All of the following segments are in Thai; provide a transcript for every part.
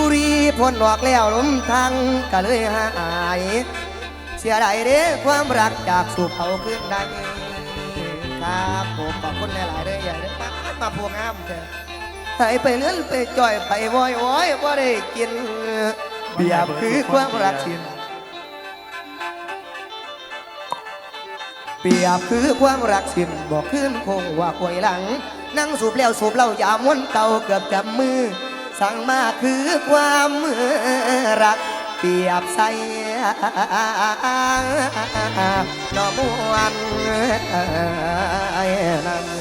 บุรีพ้นออกแล้วลมทางก็เลยหายเสียดายเด้ความรักจากสู่เผาขึ้นได้ครับผมขอบคุณหลายๆเด้อใหญ่เด้อป้าดมาพวงงามเถอะให้ไปเลื่อนไปจ่อยไปวอยวอยว่าได้กินเปรียบคือความรักสิ้นเปียบคือความรักสิ้นบอกขึ้นคงว่าควยหลัง นั่งสูบแล้วสูบเหล้ายาม้วนเก่าเกือบจับมือ สั่งมาคือความรัก เปรียบใส่ดอกบัวนั้น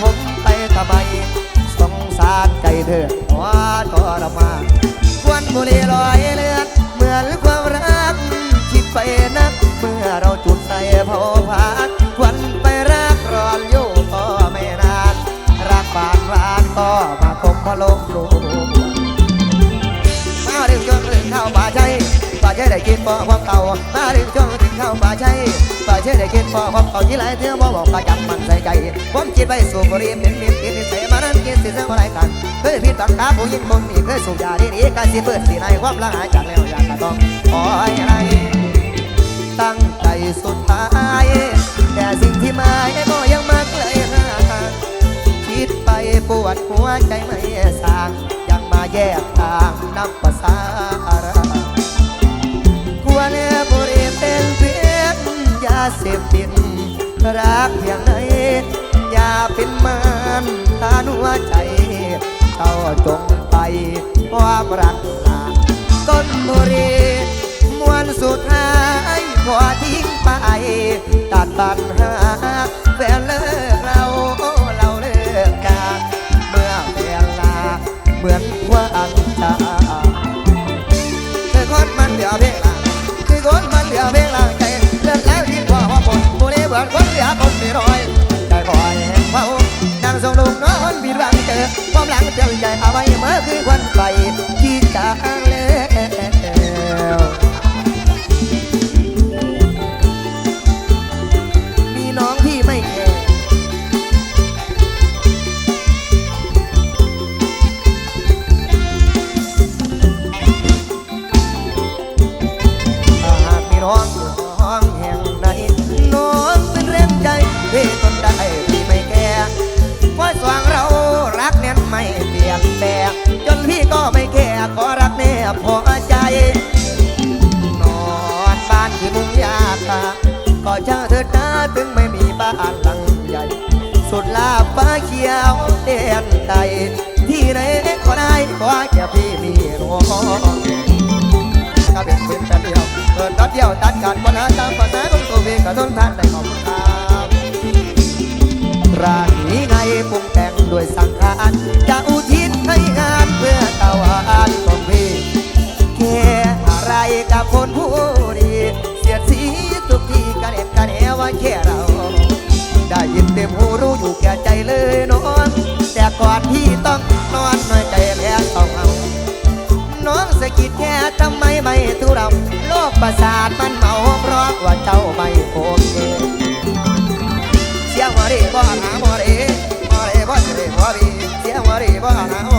ผมไปทำไมสงสารใจเธอหัวทรมานควันบุหรี่ลอยเลือดเหมือนความรักคิดไปนัก เมื่อเราจุดใส่เผาผลาญควันไปรักร้อนอยู่ก็ไม่นาน รักบานรานก็มาคมพะลกลูกมาถึงจนถึงเข้าป่าชัยป่าชัย ได้กินบ่อความเก่ามาถึงจนถึงเข้าป่าชัยป่าชัยได้กินบ่อความเก่าที่หลายเที่ยวบ่บอกประจำมันใส่ใจผมจิตไว้สูบบุหรี่เป็นมียนกินนิสัยมานั้นกินสิเสียอะไรกันเคยผิดบังคับผู้หญิงคนนี้เคยสูบยาดีดีๆการสิเปิดสีในความละหายจากแล้วอยากกระต้องคอยอะไรตั้งใจสุดท้ายแต่สิ่งที่มายก็ยังมาไกลห่างคิดไปปวดหัวใจไม่สางยังมาแยกทางนับภาษาอะไร เสพติดรักเพียงไหนอย่าเป็นมันทานหัวใจเจ้าจงไปความรักหาต้นบุรีมวนสุดท้ายพอทิ้งไปตัดปัญหาแฟนเลิกเราเราเลิกกันเมื่อเวลาเหมือน เฝ้านางทรงลุงนอนผิดหวังเจอความหลังเตือนใจเอาไว้เมื่อคืนควันไฟที่จางแล้ว ก็ช่างเถิดนะถึงไม่มีบ้านหลังใหญ่ สุดลาบฟ้าเขียวเด่นใดที่ไหนก็ได้ขอแค่พี่มีน้องก็เป็นเพียงแต่เดียวเปิดตัดเดียวตัดการปัญหาตามภาษาของตัวเองก็ทนทานได้ขอบคุณครับรางนี้ไงปรุงแต่งด้วยสังขารจะอุทิศให้งานเพื่อตะวันของพี่แค่อะไรกับคนผู้ดีเสียดสี ทุกทีกันเอกกันแหว่าแค่เรา ได้ยินเต็มหูรู้อยู่แก่ใจเลยนอน แต่ก่อนที่ต้องนอนน้อยใจแพ้ต้องเอาน้องสะกิดแค่ทำไมไม่ทุเรา โลกประสาทมันเมาเพราะว่าเจ้าไม่โอเคเสียงหัวเรบ่หาหัวเรหัวเรบ่เรหัวบีเสียงหัวเรบ่หา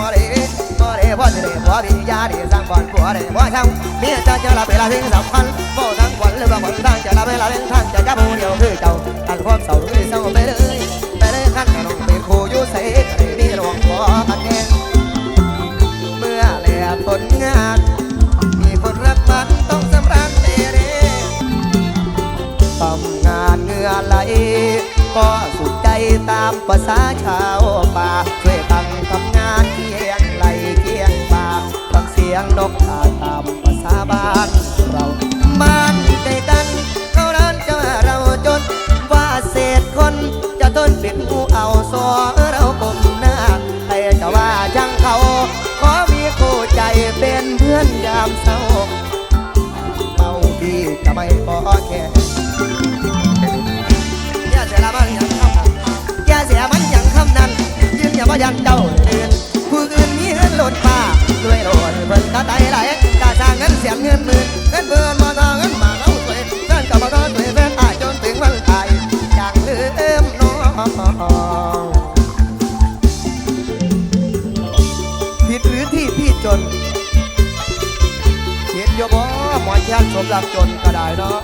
หัวเรหัวเรบ่จะเรหัวบียาเรสร้างก่อนหัวเรบ่ช่างเมียจะจะรับเวลาเพียงสำคัญบ่ทั้งวันหรือว่าวันทางจะรับเวลาเพียงทางจะจับผู้เดียวคือเจ้าตัดความเศร้าเลยเศร้าไปเลยไปเลยขั้นกระนองเป็นครูอยู่ใส่กระดีรองบ่อันแน่เมื่อแลผลงานมีคนรักมันต้องสำราญเตเร่ทำงานเงื่อไหลก็สุขใจตามภาษาชาวป่าช่วยตั้ง ทำ ไตไหลกะสร้างเงินเสียงเงินหมื่นเงินเบิ่นมาทอเงินมาเอาสวยเงินกับมาทอสวยแฟนตายจนถึงวันตายอย่างลืมน้องผิดหรือที่พี่จนเห็นโยบ่หมอนแค้นสมรักจนก็ได้เนาะ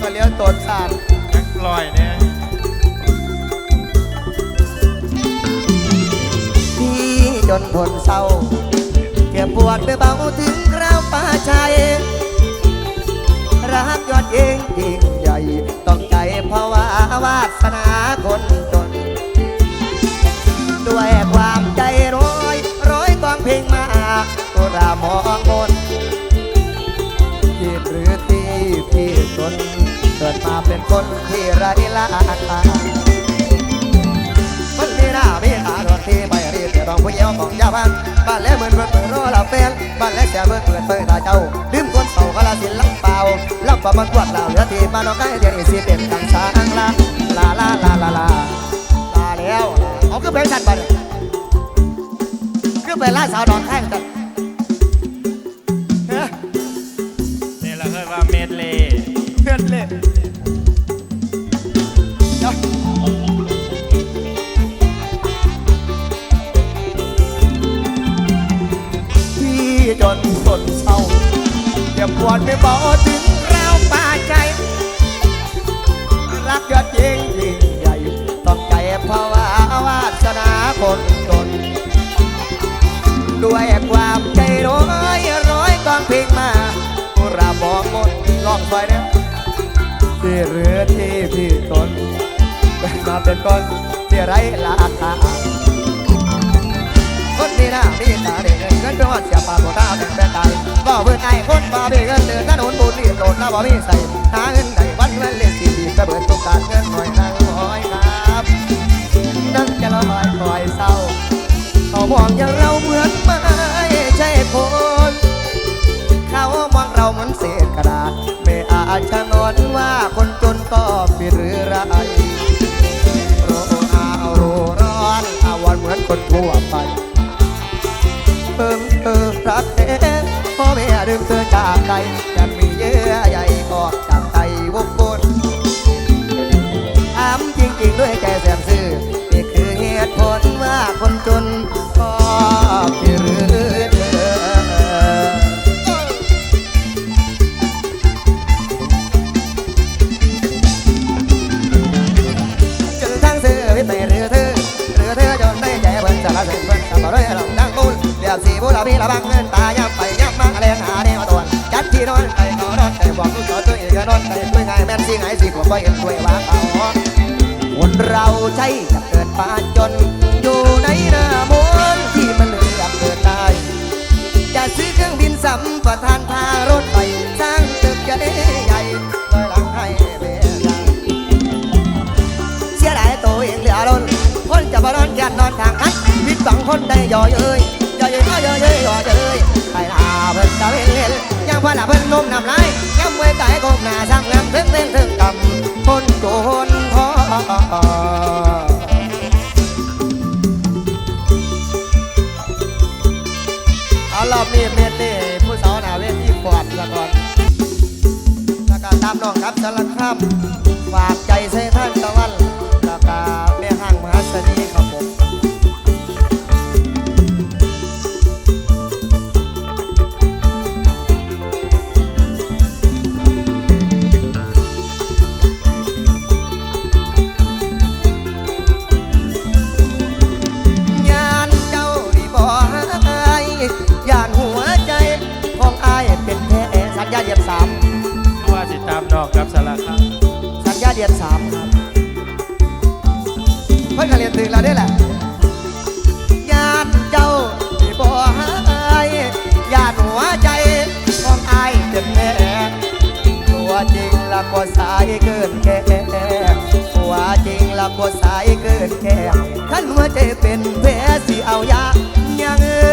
ก็เลี้ยวตนสารนักลอยเนี่ยพี่จนทนเศร้า จ็บปวดไปเบาถึงคราวป่าชัยรักยอดเองยิ่งใหญ่ ต้องใจเพราะว่าวาสนาคนจน ด้วยความใจร้อยร้อยกองเพลงมาตัวรามองมนผิดหรือที่พี่จนเกิดมาเป็นคนที่ไร้ลาตา ต้องผู้เยี่ยวของเจ้าบ้านบ้านแล้วเหมือนเปิดเปิดรอเราแฟนบ้านแล้วเสียเปิดเปิดเปิดตาเจ้าลืมคนเศร้ากะลาสินลังเปล่าลับประมันกวดเราเหลือที่บ้านน้องใกล้เดียวนี้สิเป็นกังสางลาลาลาลาลาลาลาแล้วเอาขึ้นไปสั่นไปขึ้นไปล่าสาวดอนแข้งกันเฮ้ยนี่เราเคยว่าเมดเลย์เพื่อนเลยเดี๋ยว ปวดไม่บอกถึงแล้วป่าใจ รักยอดยิ่งยิ่งใหญ่ ต้องใจเพราะว่าวาสนาคนจน ด้วยความใจร้อยร้อยกองเพลงมาราบอกหมดลองไปนะที่เรือที่พี่ตนมาเป็นคนที่ไร้ราคา คนที่หน้ามีตาเด็กเงินเงินเป็นวัดเสียปากโบตาเป็นแฟนตายบ่เบื่อไอ้คนบ่มีเงินเดือนถนนบุญรีบโดดหน้าบ่มีใส่หาเงินได้วันเงินเลี้ยงสี่ปีก็เบิดทุกกาเงินหน่อยนั่งหอยครับนั่งจะละลายคอยเศร้าเขามองอย่างเราเหมือนไม่ใช่คนเขามองเราเหมือนเศษกระดาษไม่อาจจะนอนว่าคนจนก็ผิดหรือไรโรอาโรร้อนอาวรณ์เหมือนคนทั่วไป อจากใจยังมีเยื่อใยออกจากใจวงกลถามจริงๆด้วยใจแสบซื่อนี่คือเหตุผลว่าคนจนก็ผิดหรือเธจนทั้งซื้อวิไปหรือเธอหรือเธอจนได้ใจเพิ่นสารเสริญเพิ่นสำบ่ได้เราดังบุญเรียบสีบุราพี่ละบังเงินตายับไป ที่นอนไปขอนอนไปบอกลูกสาวตัวเองก็นอนไปคุยง่ายแม่นสิไงสิขวบไปเอ็นคุยว่าเอาคนเราใช่จะเกิดปาจน อยู่ในหน้ามนที่มันเหลือกเกิดได้จะซื้อเครื่องบินสัมปทานทางรถไฟสร้างตึกใหญ่ใหญ่ลอยหลังให้เวลาเสียดายตัวเองเหลือล้นคนจะมานอนแกนนอนทางคัดผิดหวังคนได้ย่อเย้ย ยังพ่อละเพิ่นนมนำลายยังมวยไก่ก้มหน้าช่างงามถึงเต้นถึงกำคนโจรพอเอารอบนี้เมดนี่ผู้สาวหนาเวทีฟอดละก่อนแล้วก็ตามน้องครับสารคามฝากใจใส่ ก็เรียนถึงแล้วได้แหละญาติเจ้าที่บ่หายญาติหัวใจของอายเป็นแม่ตัวจริงละก็สายเกินแก่ตัวจริงละก็สายเกินแก่ท่านหัวใจเป็นแผลสิเอายายังเออ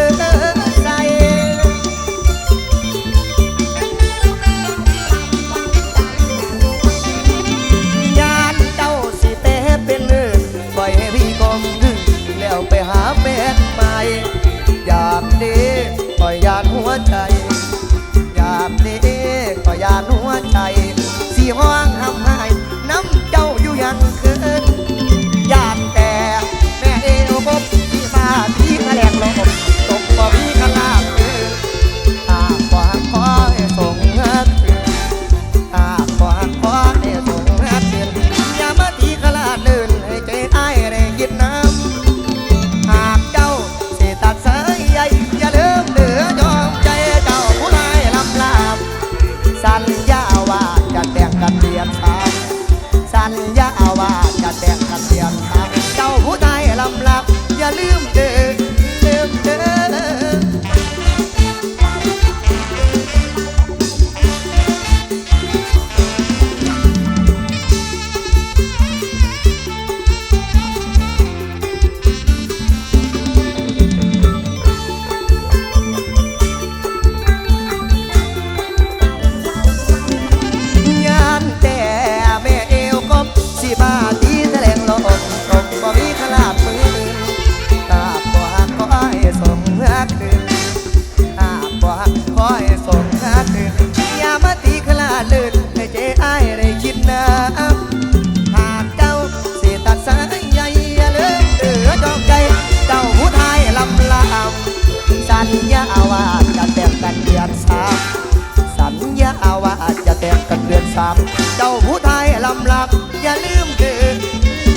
เจ้าผู้ไทยลำลับอย่าลืมเดิม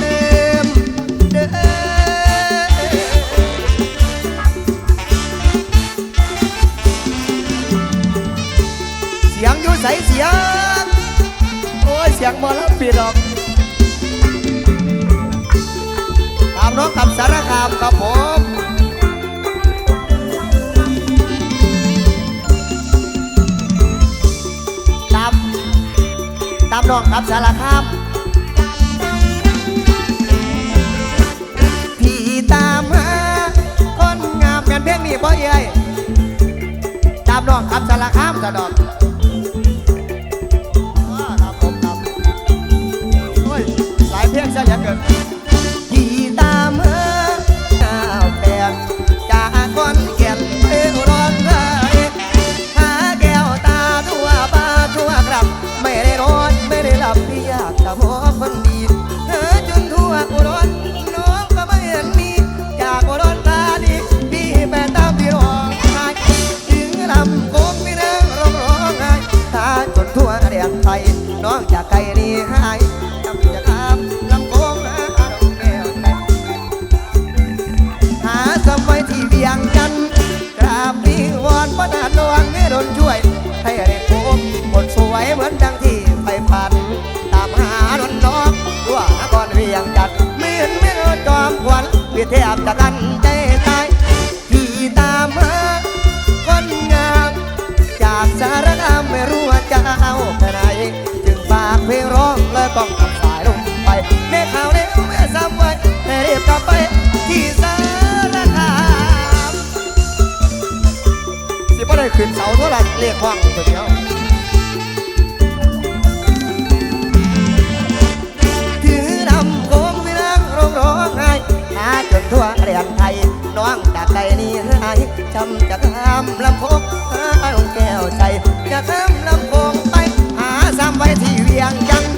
เดิมเดิเสียงอยู่ใสเสียง โอ้ยเสียงบอลแล้วปิดออกตามน้องกับสารคามครับผมามน้องครับสารคามพี่ตามหาคนงามแม่นเพลงนี้บ่เอ้ยตามน้องครับสารคามสะดอก นช่วย ให้ได้พบคนสวยเหมือนดังที่ไปพัน ตามหาดนน้องทั่วนครเวียงจันทน์เหมือนไม่จอมขวัญพี่แทบจะกันใจตายพี่ตามหาคนงาม จากสารคามไม่รู้ว่าจะเอาไปไหนจึงฝากเพลงร้องและต้องขับสายลงไปแม่ข่าวเร็วแม่ซ้ำไว้ให้รีบกลับไปที่ ได้ขึ้นเสาเท่าไหร่เรียกห้องตัวเดียวถือลำโพงพี่นางร้องร้องไห้หาจนทั่วเรียนไทย น้องจากไกลนี่หายจำจะข้ามลำโพงหาลงแก้วใจ จะข้ามลำโพงไป หาซ้ำไว้ที่เวียงจันทน์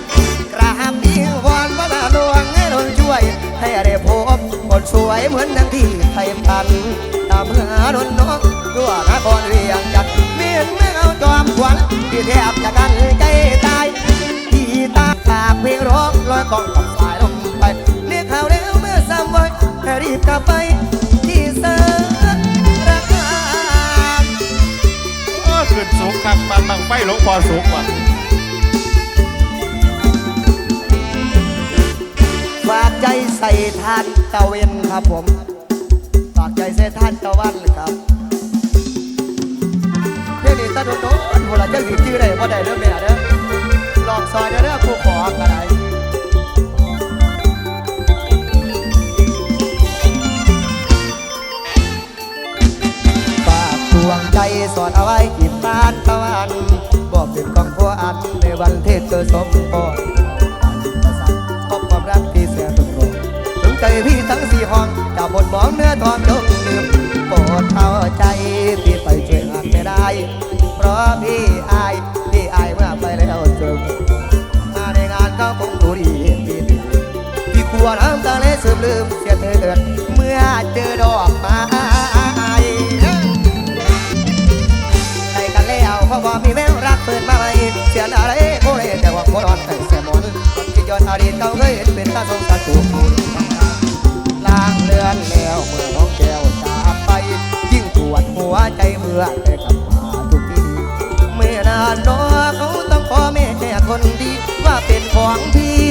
กราบดีวอนพระนาหลวงให้ดนช่วยให้ สวยเหมือนดังที่ไทยพันตามหาดนน้องทั่วนครเวียงจันทน์เมียนไม่เอาจอมขวัญที่แทบจะกันใจตายที่ตาฝากเพลงร้องลอยกองกับสายลมไปเรียกข่าวเร็วเมื่อซ้ำไว้ให้รีบกลับไปที่เสารคามโอ้ขึ้นสูงครับปันบังไฟหลวงพอสูงว่ะ ฝากใจใส่ทานตะเวนครับผม ฝากใจใส่ทานตะวันครับเดี๋ยวนี้ตาโดนโดนหัวละเจ้าสิชื่อได้บ่ได้เริ่มเนี่เด้อลองซอยเด้อเด้อผู้ขอกันไดฝากดวงใจสอนเอาไว้ที่บ้านตะวันบอกเป็นกองพัวอันในวันเทศเกิดสมโภช พี่ทั้งสี่ห้องจะบนมองเนื้อทองจงลืมโปรดเอาใจ พี่ไปช่วยงานไม่ได้ เพราะพี่อาย พี่อายเมื่อไปแล้วจบมาในงานก็คงดูดีดีดีพี่กลัวน้ำตาเลยซึมลืมเสียเถิดเมื่อเจอดอกไม้ใครกันแล้วเพราะว่ามีแววรักเปิดมาใหม่เสียนอะไรโอ้ยแต่ว่าคนอ่อนแต่เสียมอนที่ย้อนอดีตเก่าเคยเห็นเป็นตาสงสาร ถูกมูลล้างเลือนแล้วเมื่อน้องแก้วจากไป ยิ่งปวดหัวใจเมื่อได้กลับมาทุกทีเมื่อนานรอเขาต้องขอแม่แคนดีว่าเป็นของพี่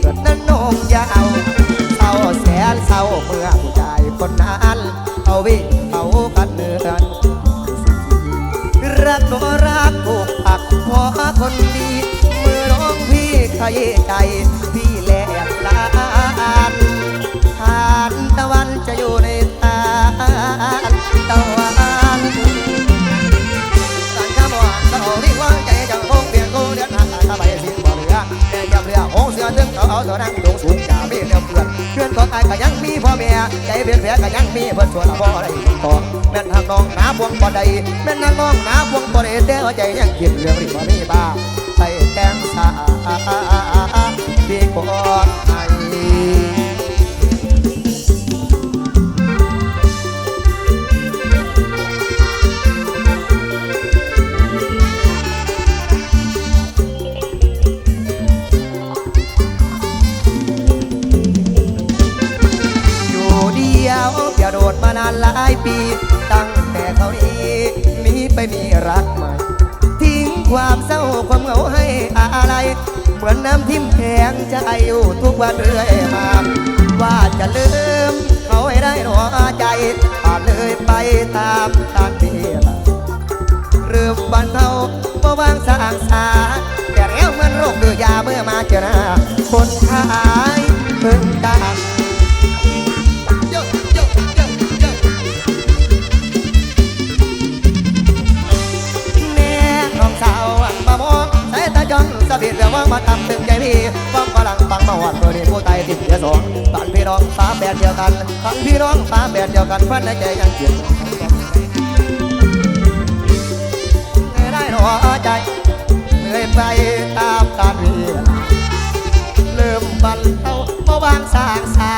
เกิดนั้นนงอยาเอาเศร้าแสนเศร้าเมื่อผู้ชายคนนั้นเอาวิเขากันเนือนรักก็รักถูกปักขอคนดีเมื่อน้องพี่ขยใจพี่แหลกลาน จะอยู่ในตาตะวันการข้ามวันตะโอรีว่าใจจังคงเปลี่ยนกูเดือนหาตาใบสิ้นบ่เหลือแม่ยับเรือโอ้เสือถึงเขาเอาตัวนั่งดงสูงจ่ามีเดียวเพื่อนเพื่อนของไอ้ก็ยังมีพ่อแม่ใจเปลี่ยนแผลก็ยังมีเพื่อนส่วนพ่อได้ต่อแม่นทางน้องหนาพวงบ่ได้แม่นทางน้องหนาพวงบ่ได้แต่ว่าใจยังคิดเรื่องนี้บ่มีบ้าไปแต่งสาพี่กอดให้อานหลายปี ตั้งแต่เขานี้มีไปมีรักใหม่ ทิ้งความเศร้าความเหงาให้อะไร เหมือนน้ำทิ่มแข็งใจอยู่ทุกวันเรื่อยมา ว่าจะลืม เขาให้ได้หนอใจผ่านเลยไปตามทางที่ลาเริ่มบันเทาบ่วางสร้างสาแต่แล้วเหมันโรคดื้อยาเมื่อมาเจอหน้าคนขายเพิ่งกันโจอนสะบิดเรื่องว่ามาทำถึงใจพี่ความพลังฟังมาหวานตัวนี้ผู้ตายติดเชื้อสองบ้านพี่น้องฟ้าแปดเดียวกันฟังพี่น้องฟ้าแปดเดียวกันฟันในใจยังเจ็บไม่ได้หนอใจเหนื่อยไปตามกาลเวลาเริ่มบันเทาเมื่อวางสางสา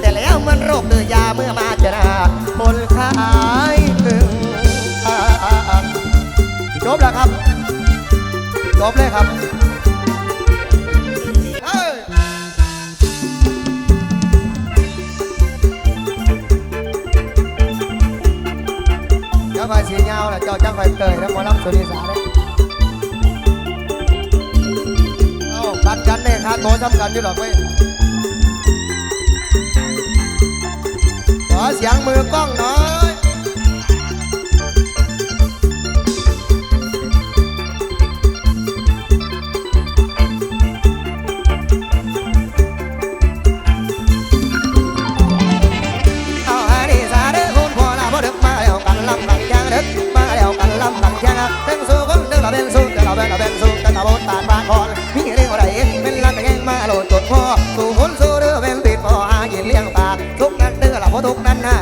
แต่แล้วมันโรคเดือยาเมื่อมาเจอหน้าคนขายถึงจบแล้วครับ จบเลยครับเจ้าไปสีเงาแหล้วเจ้าจังไปเตยแล้วหมอลำสุริสาเลยเอากันกันเนี่ยค่าโตวสำคัญอยู่หรอกเว้ยขอเสียงมือกล้องหน่อย กันลำกันยางเต็นสู้คนเดินเราเป็นสู้แต่เราเป็นเราเป็นสู้แต่เราบนตาดบานคอนมีเรื่องอะไรเป็นลักแกงมาโหลดจดพ่อสู้คนสู้เด้อเป็นติดพ่อหากินเลี้ยงปากทุกนั้นเด้อเราพอทุกนั้นนะ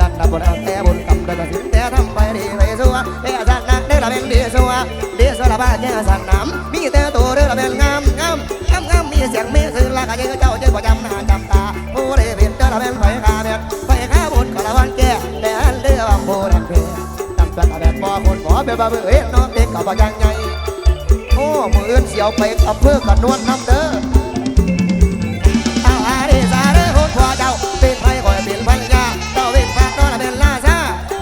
ดันดับบนเอาแต่บนกำดันสินแต่ทำไปดีไปสู้แต่สันนะเด้อเราเป็นดีสู้ดีสู้ละบ้านแค่สั คนบ่เบอบ่เบื่อเอ็น้องเด็กกับยังไงโอ้มืออื่นเสียวไปอำเภอกันนวลน้ำเด้อเอาอาดิสาเด้อคนพ่อเจ้าเป็นไฟคอยเป็นพันยาเจ้าเป็นพระนอนเป็นลาซา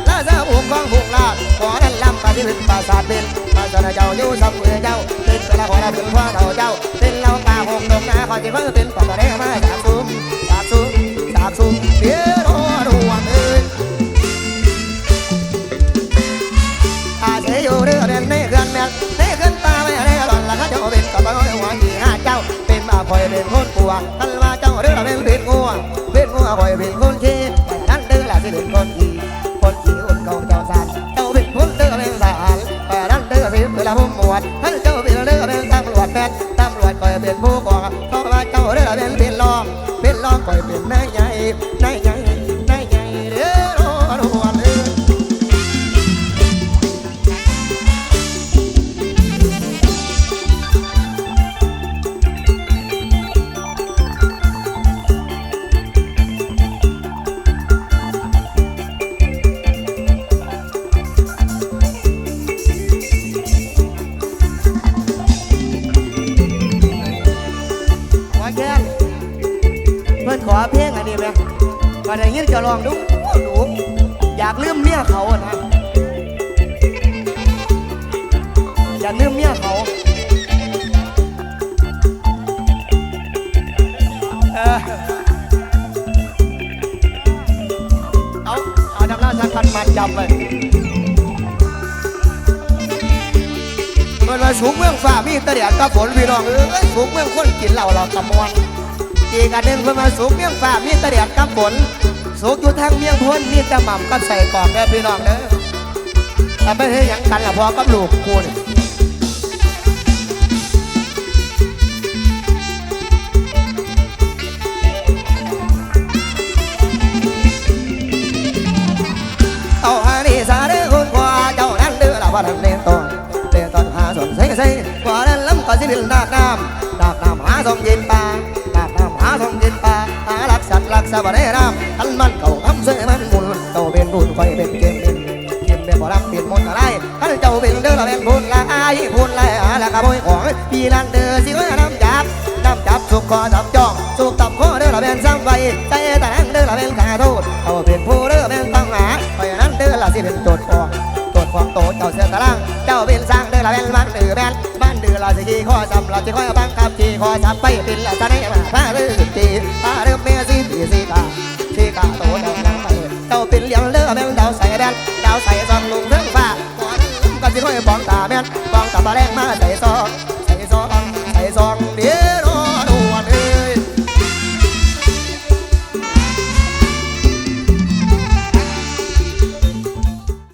ลาซาบุกกองบุกลาขอนั้นลำปฏิบินปราสาทเป็นปราสาทเจ้าอยู่สัมมือเจ้าเป็นกระขอเราเป็นพ่อเท่าเจ้าเป็นเราตาหงดงนาคอยจะเพิ่งเป็นปัตตานีมาจากซุ้มจากซุ้มจากซุ้มเดี๋ย ตัวท่านว่าเจ้าเรื่อเป็นเป็นงัวเป็นงัวคอยเป็น พี่น้องเอ้ยสูงเมืองคนกินเหล้าเราตะมวนอีกอันหนึ่งเพื่อมาสูงเมืองฟ้ามีแตะเดียดกับฝนสูงอยู่ทางเมียงพ้นมีแตะหม่ำกับใส่กรอกแด่พี่น้องเด้อแต่ไม่ให้ยังกันละพอกับลูกกูนี่เอาฮานี่ซาเด้อคนกว่าเจ้านั้นเด้อละว่าทันเล่นต้นเล่นต้นหาสนใส่ใส่กว่านั้น ก็สิดินดาบน้ำดาบน้ำหาสมยินปลาดาบน้ำหาสมยินปลาหาลักสัตว์ลักษะบ่ได้น้ำทันมันเก่าทำเสื้อมันมุนเจ้าเป็นบุญคอยเป็นเกมเป็นเกมเป็นบ่รับเป็นมนต์อะไรท่านเจ้าเป็นเด้อละเป็นบุญละอายบุญละอาละกะบ่ของพี่นั่นเด้อสิว่าน้ำจับน้ำจับสุกคอจับจ้องสุกตับคอเด้อละเป็นซ้ำไว้ใจแต่งเด้อละเป็นขาโทษเอาเป็นผู้เด้อเป็นต้องหาเพราะนั้นเด้อละสิเป็นโจทย์ฟองโจทย์ฟองโตเจ้าเสือกระลังเจ้าเป็นสร้างเด้อละเป็นบ้านเดือแบน ลาสิขี้ข้อจำลาสิข้อยบังคับขี่ข้อจับไปเป็นละตะเนมาพาเรื่อจีพาเรื่อเมียสิตีสิกาสิกาโตเจ้านังไปเจ้าเป็นเหลียงเลือเป็นดาวใส่แดนดาวใส่ซองลุงเรื่องฟ้าก่อนก็สิข้อยบองตาแม่นบองตาบะแรงมา